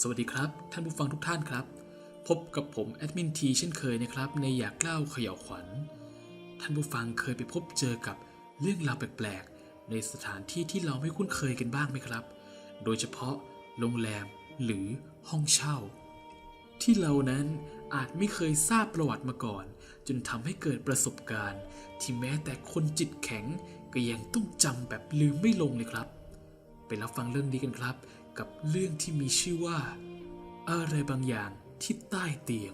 สวัสดีครับ ท่านผู้ฟังทุกท่านครับ พบกับผมแอดมินทีเช่นเคยนะครับ ในอยากเล่าขย่าวขวัญ ท่านผู้ฟังเคยไปพบเจอกับเรื่องราวแปลกๆ ในสถานที่ที่เราไม่คุ้นเคยกันบ้างไหมครับ โดยเฉพาะโรงแรมหรือห้องเช่า ที่เรานั้นอาจไม่เคยทราบประวัติมาก่อน จนทำให้เกิดประสบการณ์ ที่แม้แต่คนจิตแข็งก็ยังต้องจำแบบลืมไม่ลงเลยครับ ไปรับฟังเรื่องนี้กันครับ กับเรื่องที่มีชื่อว่า อะไรบางอย่างที่ใต้เตียง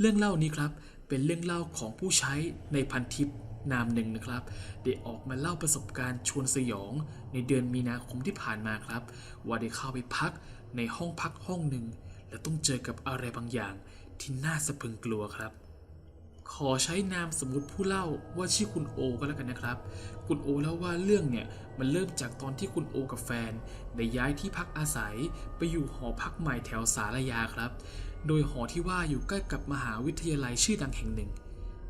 เรื่องเล่านี้ครับเป็นเรื่องเล่าของผู้ใช้ในพันทิปนามหนึ่งนะครับได้ออกมาเล่าประสบการณ์ชวนสยอง ในเดือนมีนาคมที่ผ่านมาครับ ว่าได้เข้าไปพักในห้องพักห้องหนึ่ง และต้องเจอกับอะไรบางอย่างที่น่าสะพรึงกลัวครับ ขอใช้นามสมมติผู้เล่าว่าชื่อคุณโอก็แล้วกันนะครับ คุณโอเล่าว่าเรื่องเนี่ยมันเริ่มจากตอนที่คุณโอกับแฟนได้ย้ายที่พักอาศัย ไปอยู่หอพักใหม่แถวสารยาครับ โดยหอที่ว่าอยู่ใกล้กับมหาวิทยาลัยชื่อดังแห่งหนึ่ง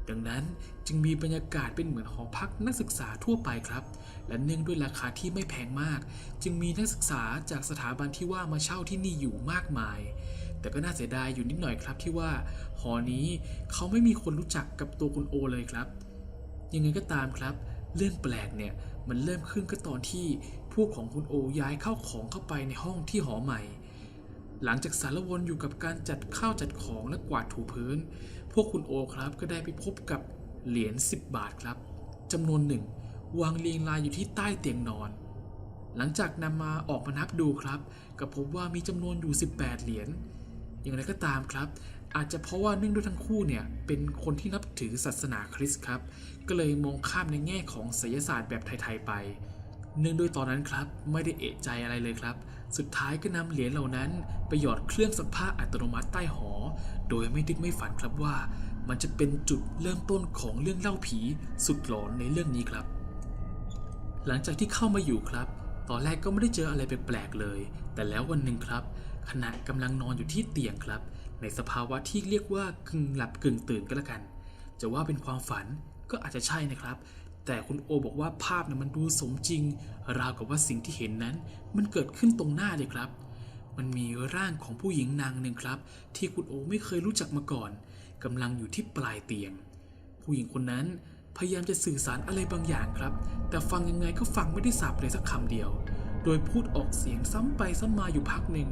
ดังนั้นจึงมีบรรยากาศเป็นเหมือนหอพักนักศึกษาทั่วไปครับ และเนื่องด้วยราคาที่ไม่แพงมาก จึงมีนักศึกษาจากสถาบันที่ว่ามาเช่าที่นี่อยู่มากมาย แต่ก็น่าเสียดายอยู่นิดหน่อยครับที่ว่าหอนี้เขาไม่มีคนรู้จักกับตัวคุณโอเลยครับ ยังไงก็ตามครับ เรื่องแปลกเนี่ยมันเริ่มขึ้นก็ตอนที่พวกของคุณโอย้ายเข้าของเข้าไปในห้องที่หอใหม่ หลังจากสารวนอยู่กับการจัดข้าวจัดของและกวาดถูพื้น พวกคุณโอครับก็ได้ไปพบกับเหรียญ10 บาทครับจำนวนหนึ่งวางเรียงรายอยู่ที่ใต้เตียงนอน หลังจากนำมาออกมานับดูครับ ก็พบว่ามีจำนวนอยู่ 18 เหรียญ อย่างไรก็ตามครับ อาจจะเพราะว่าเนื่องด้วยทั้งคู่เนี่ยเป็นคนที่นับถือศาสนาคริสต์ครับ ก็เลยมองข้ามในแง่ของไสยศาสตร์แบบไทยๆไป เนื่องด้วยตอนนั้นครับไม่ได้เอะใจอะไรเลยครับ สุดท้ายก็นำเหรียญเหล่านั้นไปหยอดเครื่องซักผ้าอัตโนมัติใต้หอ โดยไม่นึกไม่ฝันครับว่า มันจะเป็นจุดเริ่มต้นของเรื่องเล่าผีสุดหลอนในเรื่องนี้ครับ หลังจากที่เข้ามาอยู่ครับ ตอนแรกก็ไม่ได้เจออะไรแปลกๆเลย แต่แล้ววันหนึ่งครับ ขณะกำลังนอนอยู่ที่เตียงครับ ในสภาวะที่เรียกว่ากึ่งหลับกึ่งตื่นก็แล้วกัน จะว่าเป็นความฝันก็อาจจะใช่นะครับ แต่คุณโอบอกว่าภาพนี่ยมันดูสมจริง ราวกับว่าสิ่งที่เห็นนั้น มันเกิดขึ้นตรงหน้าเลยครับ มันมีร่างของผู้หญิงนางหนึ่งครับ ที่คุณโอไม่เคยรู้จักมาก่อนกำลังอยู่ที่ปลายเตียง ผู้หญิงคนนั้นพยายามจะสื่อสารอะไรบางอย่างครับ แต่ฟังยังไงก็ฟังไม่ได้สับเลยสักคำเดียว โดยพูดออกเสียงซ้ำไปซ้ำมาอยู่พักหนึ่ง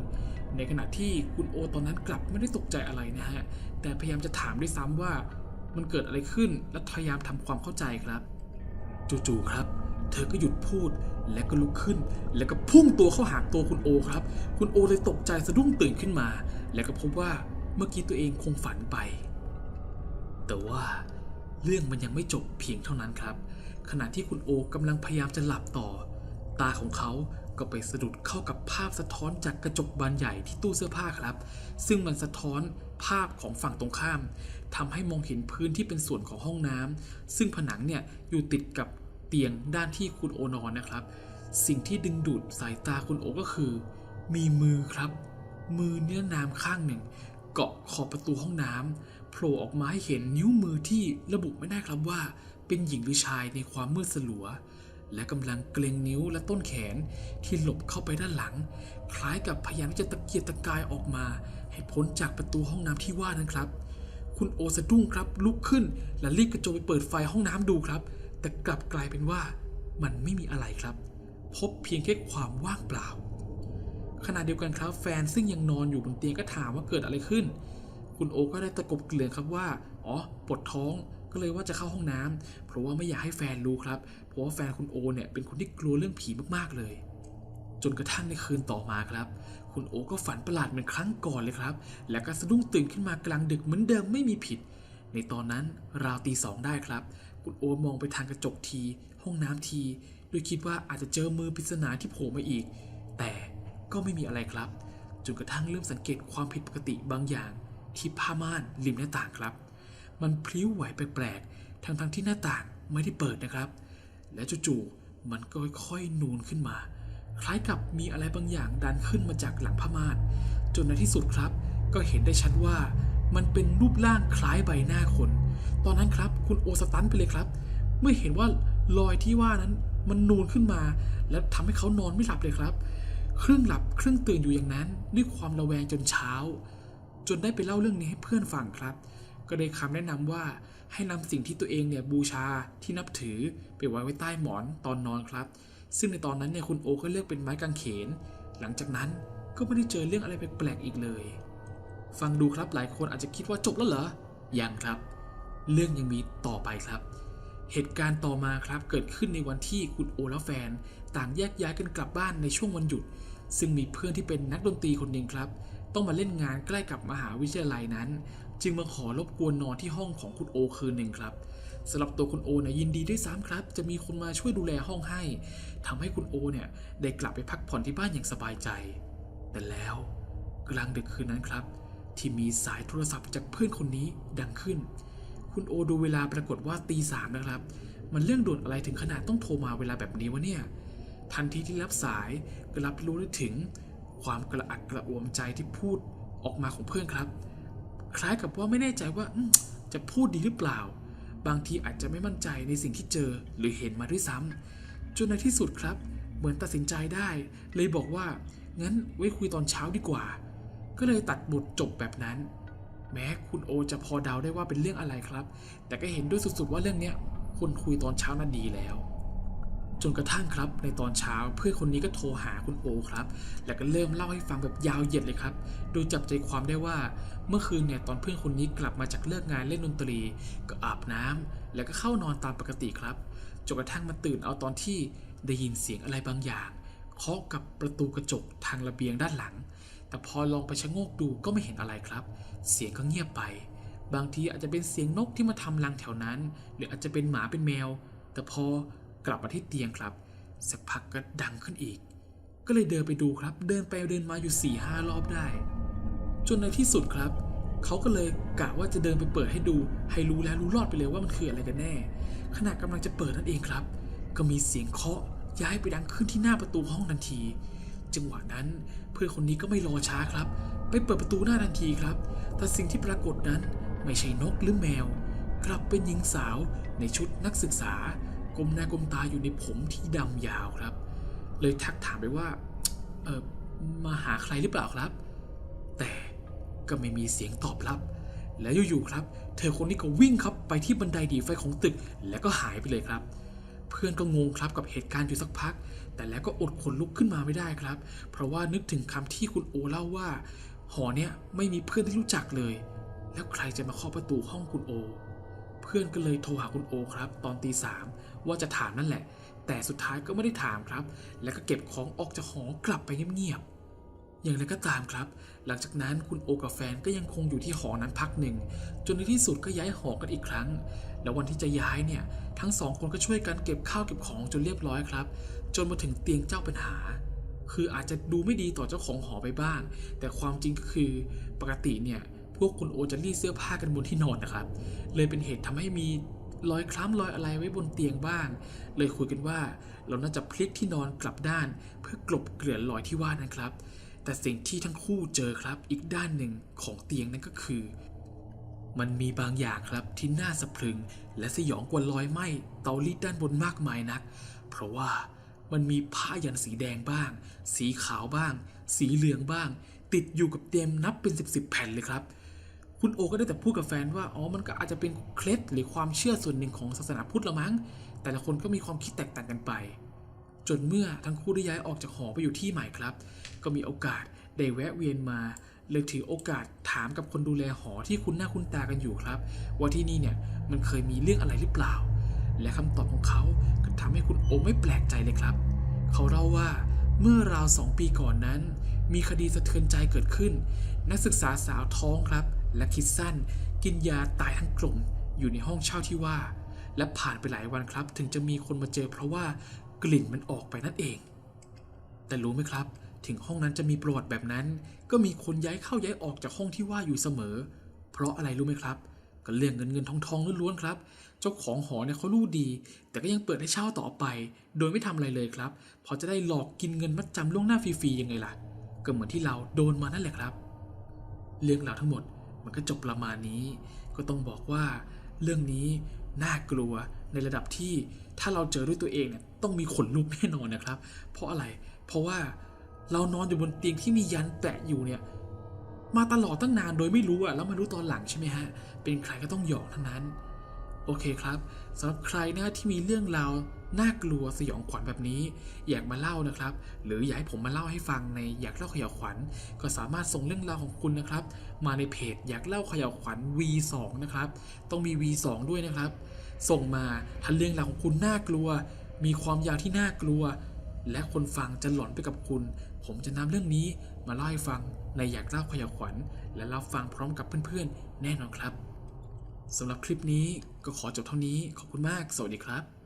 ในขณะที่คุณโอตอนนั้นกลับไม่ได้ตกใจอะไรนะฮะ แต่พยายามจะถามด้วยซ้ำว่ามันเกิดอะไรขึ้น และพยายามทำความเข้าใจครับ จู่ๆครับ เธอก็หยุดพูดและก็ลุกขึ้น แล้วก็พุ่งตัวเข้าหาตัวคุณโอครับ คุณโอเลยตกใจสะดุ้งตื่นขึ้นมา แล้วก็พบว่าเมื่อกี้ตัวเองคงฝันไป แต่ว่าเรื่องมันยังไม่จบเพียงเท่านั้นครับ ขณะที่คุณโอกำลังพยายามจะหลับต่อ ตาของเขา ก็ไปสะดุดเข้ากับภาพสะท้อนจากกระจกบานใหญ่ที่ตู้เสื้อผ้าครับ ซึ่งมันสะท้อนภาพของฝั่งตรงข้ามทำให้มองเห็นพื้นที่เป็นส่วนของห้องน้ำซึ่งผนังเนี่ยอยู่ติดกับเตียงด้านที่คุณโอนอนนะครับ สิ่งที่ดึงดูดสายตาคุณโอก็คือ มีมือครับ มือเนื้อน้ำข้างหนึ่ง เกาะขอบประตูห้องน้ำโผล่ออกมาให้เห็นนิ้วมือที่ระบุไม่ได้ครับว่า เป็นหญิงหรือชายในความมืดสลัว และกำลังเกรงนิ้วและต้นแขนที่หลบเข้าไปด้านหลัง คล้ายกับพยายามที่จะตะเกียกตะกายออกมา ให้พ้นจากประตูห้องน้ำที่ว่านั้นครับ คุณโอสะดุ้งครับลุกขึ้น และรีบกระโจนไปเปิดไฟห้องน้ำดูครับ แต่กลับกลายเป็นว่ามันไม่มีอะไรครับ พบเพียงแค่ความว่างเปล่า ขณะเดียวกันครับ แฟนซึ่งยังนอนอยู่บนเตียงก็ถามว่าเกิดอะไรขึ้น คุณโอก็ได้ตะกบเกลื่อนครับว่า อ๋อ ปวดท้อง เลยว่าจะเข้าห้องน้ำเพราะว่าไม่อยากให้แฟนรู้ครับ เพราะว่าแฟนคุณโอเนี่ยเป็นคนที่กลัวเรื่องผีมากๆเลย จนกระทั่งในคืนต่อมาครับ คุณโอก็ฝันประหลาดเหมือนครั้งก่อนเลยครับ และก็สะดุ้งตื่นขึ้นมากลางดึกเหมือนเดิมไม่มีผิด ในตอนนั้นราวตีสองได้ครับ คุณโอมองไปทางกระจกที ห้องน้ำทีโดยคิดว่าอาจจะเจอมือปริศนาที่โผล่มาอีก แต่ก็ไม่มีอะไรครับจนกระทั่งเริ่มสังเกตความผิดปกติบางอย่างที่ผ้าม่านริมหน้าต่างครับ มันพลิ้วไหวแปลกๆ ทั้งๆที่หน้าต่างไม่ได้เปิดนะครับ และจู่ๆ มันก็ค่อยๆนูนขึ้นมา คล้ายกับมีอะไรบางอย่างดันขึ้นมาจากหลังผ้าม่าน จนในที่สุดครับ ก็เห็นได้ชัดว่า มันเป็นรูปร่างคล้ายใบหน้าคน ตอนนั้นครับคุณโอสตันไปเลยครับ เมื่อเห็นว่ารอยที่ว่านั้นมันนูนขึ้นมา และทำให้เขานอนไม่หลับเลยครับ ครึ่งหลับครึ่งตื่นอยู่อย่างนั้น ด้วยความระแวงจนเช้า จนได้ไปเล่าเรื่องนี้ให้เพื่อนฟังครับ ก็ได้คำแนะนำว่าให้นำสิ่งที่ตัวเองเนี่ยบูชาที่นับถือไปไว้ไว้ใต้หมอนตอนนอนครับ ซึ่งในตอนนั้นเนี่ยคุณโอก็เลือกเป็นไม้กางเขน หลังจากนั้นก็ไม่ได้เจอเรื่องอะไรแปลกๆอีกเลย ฟังดูครับหลายคนอาจจะคิดว่าจบแล้วเหรอยังครับ เรื่องยังมีต่อไปครับ เหตุการณ์ต่อมาครับเกิดขึ้นในวันที่คุณโอและแฟน ต่างแยกย้ายกันกลับบ้านในช่วงวันหยุด ซึ่งมีเพื่อนที่เป็นนักดนตรีคนหนึ่งครับ ต้องมาเล่นงานใกล้กับมหาวิทยาลัยนั้น จึงมาขอรบกวนนอนที่ห้องของคุณโอคืนหนึ่งครับสำหรับตัวคุณโอเนี่ยยินดีด้วยซ้ำครับ จะมีคนมาช่วยดูแลห้องให้ทำให้คุณโอเนี่ยได้กลับไปพักผ่อนที่บ้านอย่างสบายใจ แต่แล้วกลางดึกคืนนั้นครับ ที่มีสายโทรศัพท์จากเพื่อนคนนี้ดังขึ้น คุณโอดูเวลาปรากฏว่าตีสามนะครับ มันเรื่องด่วนอะไรถึงขนาดต้องโทรมาเวลาแบบนี้วะเนี่ยทันทีที่รับสายก็รับรู้ได้ถึง ความกระอักกระอ่วมใจที่พูดออกมาของเพื่อนครับ คล้ายกับว่าไม่แน่ใจว่าจะพูดดีหรือเปล่า บางทีอาจจะไม่มั่นใจในสิ่งที่เจอหรือเห็นมาด้วยซ้ำจนในที่สุดครับ เหมือนตัดสินใจได้ เลยบอกว่า งั้นไว้คุยตอนเช้าดีกว่า ก็เลยตัดบทจบแบบนั้น แม้คุณโอจะพอเดาได้ว่าเป็นเรื่องอะไรครับ แต่ก็เห็นด้วยสุดๆว่าเรื่องเนี้ยควรคุยตอนเช้านั้นดีแล้ว จนกระทั่งครับในตอนเช้าเพื่อนคนนี้ก็โทรหาคุณโอครับ แล้วก็เริ่มเล่าให้ฟังแบบยาวเหยียดเลยครับ โดยจับใจความได้ว่าเมื่อคืนเนี่ยตอนเพื่อนคนนี้กลับมาจากเลิกงานเล่นดนตรี ก็อาบน้ำแล้วก็เข้านอนตามปกติครับจนกระทั่งมาตื่นเอาตอนที่ได้ยินเสียงอะไรบางอย่างเคาะกับประตูกระจกทางระเบียงด้านหลัง แต่พอลองไปชะโงกดูก็ไม่เห็นอะไรครับ เสียงก็เงียบไป บางทีอาจจะเป็นเสียงนกที่มาทำรังแถวนั้น หรืออาจจะเป็นหมาเป็นแมว แต่พอ กลับมาที่เตียงครับ สักพักก็ดังขึ้นอีก ก็เลยเดินไปดูครับ เดินไปเดินมาอยู่4ี่ห้ารอบได้ จนในที่สุดครับ เขาก็เลยกะว่าจะเดินไปเปิดให้ดู ให้รู้แล้วรู้รอดไปเลยว่ามันคืออะไรกันแน่ ขณะกำลังจะเปิดนั่นเองครับ ก็มีเสียงเคาะย้ายไปดังขึ้นที่หน้าประตูห้องทันที จังหวะนั้นเพื่อนคนนี้ก็ไม่รอช้าครับ ไปเปิดประตูหน้าทันทีครับ แต่สิ่งที่ปรากฏนั้นไม่ใช่นกหรือแมว กลับเป็นหญิงสาวในชุดนักศึกษา ก้มหน้าก้มตาอยู่ในผมที่ดำยาวครับ เลยทักถามไปว่า เออมาหาใครหรือเปล่าครับ แต่ก็ไม่มีเสียงตอบรับ แล้วอยู่ๆครับ เธอคนนี้ก็วิ่งครับไปที่บันไดดีไฟของตึก แล้วก็หายไปเลยครับ เพื่อนก็งงครับกับเหตุการณ์อยู่สักพัก แต่แล้วก็อดขนลุกขึ้นมาไม่ได้ครับ เพราะว่านึกถึงคำที่คุณโอเล่าว่า หอเนี้ยไม่มีเพื่อนที่รู้จักเลย แล้วใครจะมาเคาะประตูห้องคุณโอ เพื่อนก็เลยโทรหาคุณโอครับ ตอนตีสาม ว่าจะถามนั่นแหละ แต่สุดท้ายก็ไม่ได้ถามครับ แล้วก็เก็บของออกจากหอกลับไปเงียบๆอย่างไรก็ตามครับ หลังจากนั้นคุณโอกับแฟนก็ยังคงอยู่ที่หอนั้นพักหนึ่ง จนในที่สุดก็ย้ายหอกันอีกครั้ง แล้ววันที่จะย้ายเนี่ย ทั้งสองคนก็ช่วยกันเก็บข้าวเก็บของจนเรียบร้อยครับ จนมาถึงเตียงเจ้าปัญหาคืออาจจะดูไม่ดีต่อเจ้าของหอไปบ้าง แต่ความจริงก็คือปกติเนี่ย พวกคุณโอจะรีดเสื้อผ้ากันบนที่นอนนะครับ เลยเป็นเหตุทำให้มี รอยคล้ำรอยอะไรไว้บนเตียงบ้าง เลยคุยกันว่าเราน่าจะพลิกที่นอนกลับด้าน เพื่อกลบเกลื่อนรอยที่ว่านั้นครับ แต่สิ่งที่ทั้งคู่เจอครับ อีกด้านหนึ่งของเตียงนั่นก็คือ มันมีบางอย่างครับที่น่าสะพรึง และสยองกว่ารอยไหม้เตารีดด้านบนมากมายนัก เพราะว่ามันมีผ้ายันสีแดงบ้าง สีขาวบ้าง สีเหลืองบ้าง ติดอยู่กับเตียงนับเป็นสิบสิบแผ่นเลยครับ คุณโอก็ได้แต่พูดกับแฟนว่า อ๋อ มันก็อาจจะเป็นเคล็ดหรือความเชื่อส่วนหนึ่งของศาสนาพุทธละมั้ง แต่ละคนก็มีความคิดแตกต่างกันไป จนเมื่อทั้งคู่ได้ย้ายออกจากหอไปอยู่ที่ใหม่ครับ ก็มีโอกาสได้แวะเวียนมา เลยถือโอกาสถามกับคนดูแลหอที่คุ้นหน้าคุ้นตากันอยู่ครับ ว่าที่นี่เนี่ยมันเคยมีเรื่องอะไรหรือเปล่า และคำตอบของเขาก็ทำให้คุณโอไม่แปลกใจเลยครับ เขาเล่าว่าเมื่อราวสองปีก่อนนั้น มีคดีสะเทือนใจเกิดขึ้น นักศึกษาสาวท้องครับ และคิดสั้นกินยาตายทั้งกลุ่มอยู่ในห้องเช่าที่ว่า และผ่านไปหลายวันครับ ถึงจะมีคนมาเจอเพราะว่ากลิ่นมันออกไปนั่นเอง แต่รู้ไหมครับ ถึงห้องนั้นจะมีประวัติแบบนั้น ก็มีคนย้ายเข้าย้ายออกจากห้องที่ว่าอยู่เสมอ เพราะอะไรรู้ไหมครับ ก็เรื่องเงินเงินทองทองล้วนๆครับ เจ้าของหอเนี่ยเขารู้ดี แต่ก็ยังเปิดให้เช่าต่อไป โดยไม่ทำอะไรเลยครับเพอจะได้หลอกกินเงินมัดจำล่วงหน้าฟรีๆยังไงล่ะ ก็เหมือนที่เราโดนมานั่นแหละครับ เรื่องราวทั้งหมด มันก็จบประมาณนี้ ก็ต้องบอกว่าเรื่องนี้น่ากลัวในระดับที่ถ้าเราเจอด้วยตัวเองเนี่ยต้องมีขนลุกแน่นอนนะครับ เพราะอะไร เพราะว่าเรานอนอยู่บนเตียงที่มียันแปะอยู่เนี่ยมาตลอดตั้งนานโดยไม่รู้อะแล้วมารู้ตอนหลังใช่ไหมฮะ เป็นใครก็ต้องหยอกทั้งนั้น โอเคครับสำหรับใครนะที่มีเรื่องราวน่ากลัวสยองขวัญแบบนี้ อยากมาเล่านะครับ หรืออยากให้ผมมาเล่าให้ฟังในอยากเล่าขยาวขวัญ ก็สามารถส่งเรื่องราวของคุณนะครับ มาในเพจอยากเล่าขยาวขวัญ V2 นะครับต้องมี V2 ด้วยนะครับ ส่งมาถ้าเรื่องราวของคุณน่ากลัว มีความยาวที่น่ากลัว และคนฟังจะหลอนไปกับคุณ ผมจะนำเรื่องนี้มาเล่าให้ฟังในอยากเล่าขยาวขวัญ และรับฟังพร้อมกับเพื่อนๆ แน่นอนครับ สำหรับคลิปนี้ก็ขอจบเท่านี้ ขอบคุณมาก สวัสดีครับ